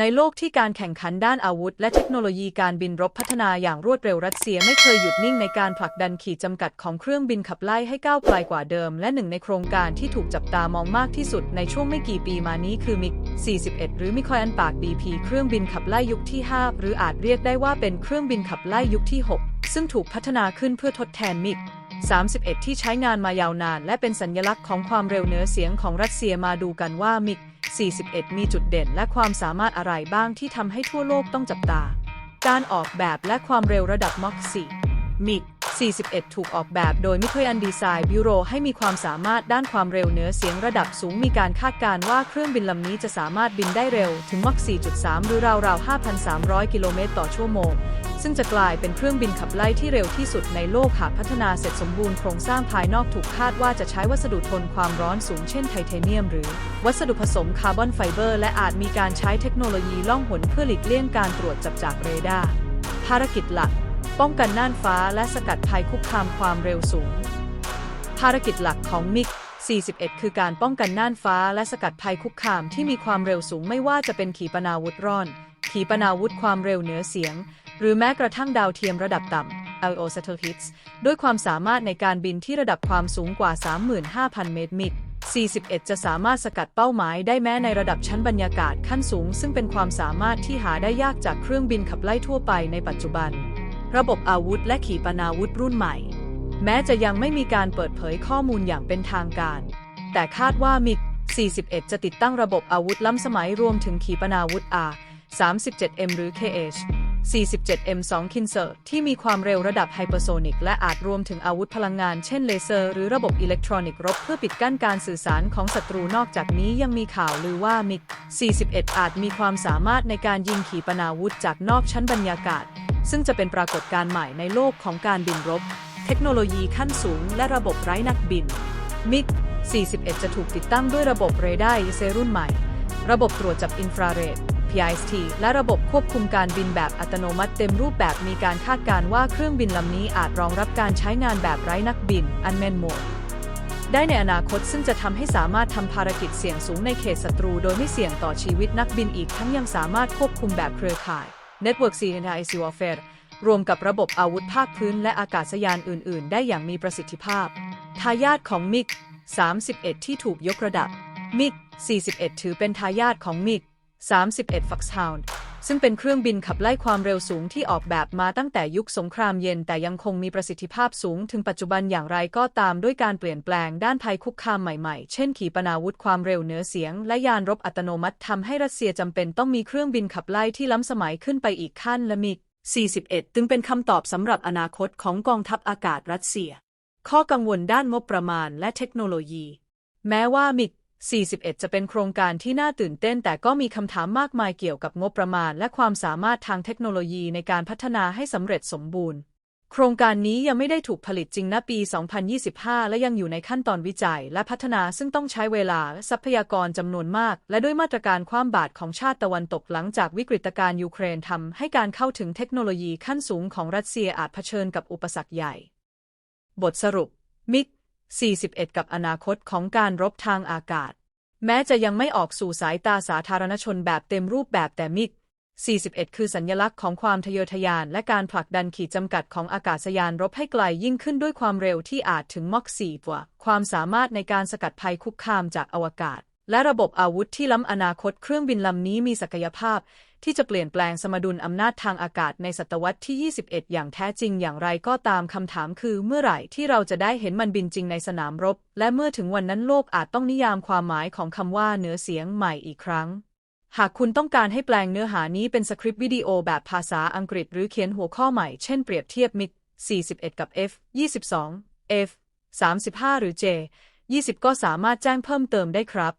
ในโลกที่การแข่งขันด้านอาวุธ และเทคโนโลยีการบินรบพัฒนาอย่างรวดเร็วรัสเซียไม่เคยหยุดนิ่งในการผลักดันขีดจำกัดของเครื่องบินขับไล่ให้ก้าวไกลกว่าเดิม และหนึ่งในโครงการที่ถูกจับตามองมากที่สุดในช่วงไม่กี่ปีมานี้คือมิก 41 หรือมิคอยอันปาก BP เครื่องบินขับไล่ยุคที่ 5 หรืออาจเรียกได้ว่าเป็นเครื่องบินขับไล่ยุคที่ 6 ซึ่งถูกพัฒนาขึ้นเพื่อทดแทนมิก31 ที่ใช้งานมายาวนาน และเป็นสัญลักษณ์ของความเร็วเหนือเสียงของรัสเซียมาดูกันว่ามิก 41 มีจุดเด่นและความสามารถอะไรบ้างที่ทำให้ทั่วโลกต้องจับตา การออกแบบและความเร็วระดับม็อก4มิก 41 ถูกออกแบบโดยมิเคยอันดีไซน์บิวโรให้มีความสามารถด้านความเร็วเหนือเสียงระดับสูงมีการคาดการณ์ว่าเครื่องบินลำนี้จะสามารถบินได้เร็วถึงม็อก4.3 หรือราวๆ 5,300 กิโลเมตรต่อชั่วโมง ซึ่งจะกลายเป็นเครื่องบินขับไล่ที่เร็วที่สุดในโลกหากพัฒนาเสร็จสมบูรณ์โครงสร้างภายนอกถูกคาดว่าจะใช้วัสดุทนความร้อนสูงเช่นไทเทเนียม หรือ วัสดุผสมคาร์บอนไฟเบอร์และอาจมีการใช้เทคโนโลยีล่องหนเพื่อหลีกเลี่ยงการตรวจจับจากเรดาร์ภารกิจหลัก ป้องกันน่านฟ้าและสกัดภัยคุกคามความเร็วสูง ภารกิจหลักของมิก 41 คือการป้องกันน่านฟ้าและสกัดภัยคุกคามที่มีความเร็วสูงไม่ว่าจะเป็นขีปนาวุธร่อน ขีปนาวุธความเร็วเหนือเสียง หรือแม้กระทั่งดาวเทียมระดับต่ำ LO satellites ด้วยความสามารถในการบินที่ระดับความสูงกว่า 35,000 เมตรมิก41 จะสามารถสกัดเป้าหมายได้แม้ในระดับชั้นบรรยากาศขั้นสูง ซึ่งเป็นความสามารถที่หาได้ยากจากเครื่องบินขับไล่ทั่วไปในปัจจุบัน ระบบอาวุธและขีปนาวุธรุ่นใหม่ แม้จะยังไม่มีการเปิดเผยข้อมูลอย่างเป็นทางการ แต่คาดว่ามิก 41 จะติดตั้งระบบอาวุธล้ำสมัยรวมถึงขีปนาวุธ R 37M หรือ KH 47M2 คินเซอร์ที่มีความเร็วระดับไฮเปอร์โซนิกและอาจรวมถึงอาวุธพลังงานเช่นเลเซอร์หรือระบบอิเล็กทรอนิกส์รบเพื่อปิดกั้นการสื่อสารของศัตรูนอกจากนี้ยังมีข่าวลือว่ามิก 41 อาจมีความสามารถในการยิงขีปนาวุธจากนอกชั้นบรรยากาศ ซึ่งจะเป็นปรากฏการณ์ใหม่ในโลกของการบินรบ เทคโนโลยีขั้นสูงและระบบไร้นักบิน มิก 41 จะถูกติดตั้งด้วยระบบเรดาร์เซรุ่นใหม่ ระบบตรวจจับอินฟราเรด PIST และระบบควบคุมการบินแบบอัตโนมัติเต็มรูปแบบมีการคาดการณ์ว่าเครื่องบินลำนี้อาจรองรับการใช้งานแบบไร้นักบิน Unmanned Mode ได้ในอนาคตซึ่งจะทำให้สามารถทำภารกิจเสี่ยงสูงในเขตศัตรูโดยไม่เสี่ยงต่อชีวิตนักบินอีกทั้งยังสามารถควบคุมแบบเครือข่าย Network CNIC Warfare รวมกับระบบอาวุธภาคพื้นและอากาศยานอื่น ๆ ได้อย่างมีประสิทธิภาพ ทายาทของมิก 31 ที่ถูกยกระดับ มิก 41 ถือเป็นทายาทของมิก 31 Foxhound ซึ่งเป็นเครื่องบินขับไล่ความเร็วสูงที่ออกแบบมาตั้งแต่ยุคสงครามเย็นแต่ยังคงมีประสิทธิภาพสูงถึงปัจจุบันอย่างไรก็ตามด้วยการเปลี่ยนแปลงด้านภัยคุกคามใหม่ๆ เช่น ขีปนาวุธความเร็วเหนือเสียง และยานรบอัตโนมัติทำให้รัสเซียจำเป็นต้องมีเครื่องบินขับไล่ที่ล้ำสมัยขึ้นไปอีกขั้นและมิก41 จึงเป็นคำตอบสำหรับอนาคตของกองทัพอากาศรัสเซีย ข้อกังวลด้านงบประมาณและเทคโนโลยี แม้ว่ามิก 41 จะเป็นโครงการที่น่าตื่นเต้น แต่ก็มีคำถามมากมายเกี่ยวกับงบประมาณ และความสามารถทางเทคโนโลยีในการพัฒนาให้สำเร็จสมบูรณ์ โครงการนี้ยังไม่ได้ถูกผลิตจริงณปี 2025 และยังอยู่ในขั้นตอนวิจัยและพัฒนาซึ่งต้องใช้เวลาทรัพยากรจำนวนมาก และด้วยมาตรการความบาดของชาติตะวันตกหลังจากวิกฤตการณ์ยูเครนทำให้การเข้าถึงเทคโนโลยีขั้นสูงของรัสเซียอาจเผชิญกับอุปสรรคใหญ่ บทสรุปมิก 41 กับอนาคตของการรบทางอากาศ แม้จะยังไม่ออกสู่สายตาสาธารณชนแบบเต็มรูปแบบแต่มิก41 คือสัญลักษณ์ของความทะเยอทะยานและการผลักดันขีดจำกัดของอากาศยานรบให้ไกลยิ่งขึ้นด้วยความเร็วที่อาจถึงมอก4กว่า ความสามารถในการสกัดภัยคุกคามจากอวกาศ และระบบอาวุธที่ล้ำอนาคตเครื่องบินลำนี้มีศักยภาพ ที่จะเปลี่ยนแปลงสมดุลอำนาจทางอากาศในศตวรรษที่ 21 อย่างแท้จริงอย่างไรก็ตามคำถามคือเมื่อไหร่ที่เราจะได้เห็นมันบินจริงในสนามรบ และเมื่อถึงวันนั้นโลกอาจต้องนิยามความหมายของคำว่าเหนือเสียงใหม่อีกครั้งหากคุณต้องการให้แปลงเนื้อหานี้เป็นสคริปต์วิดีโอแบบภาษาอังกฤษหรือเขียนหัวข้อใหม่ เช่นเปรียบเทียบมิก41 กับ F 22 F 35 หรือ J 20 ก็สามารถแจ้งเพิ่มเติมได้ครับ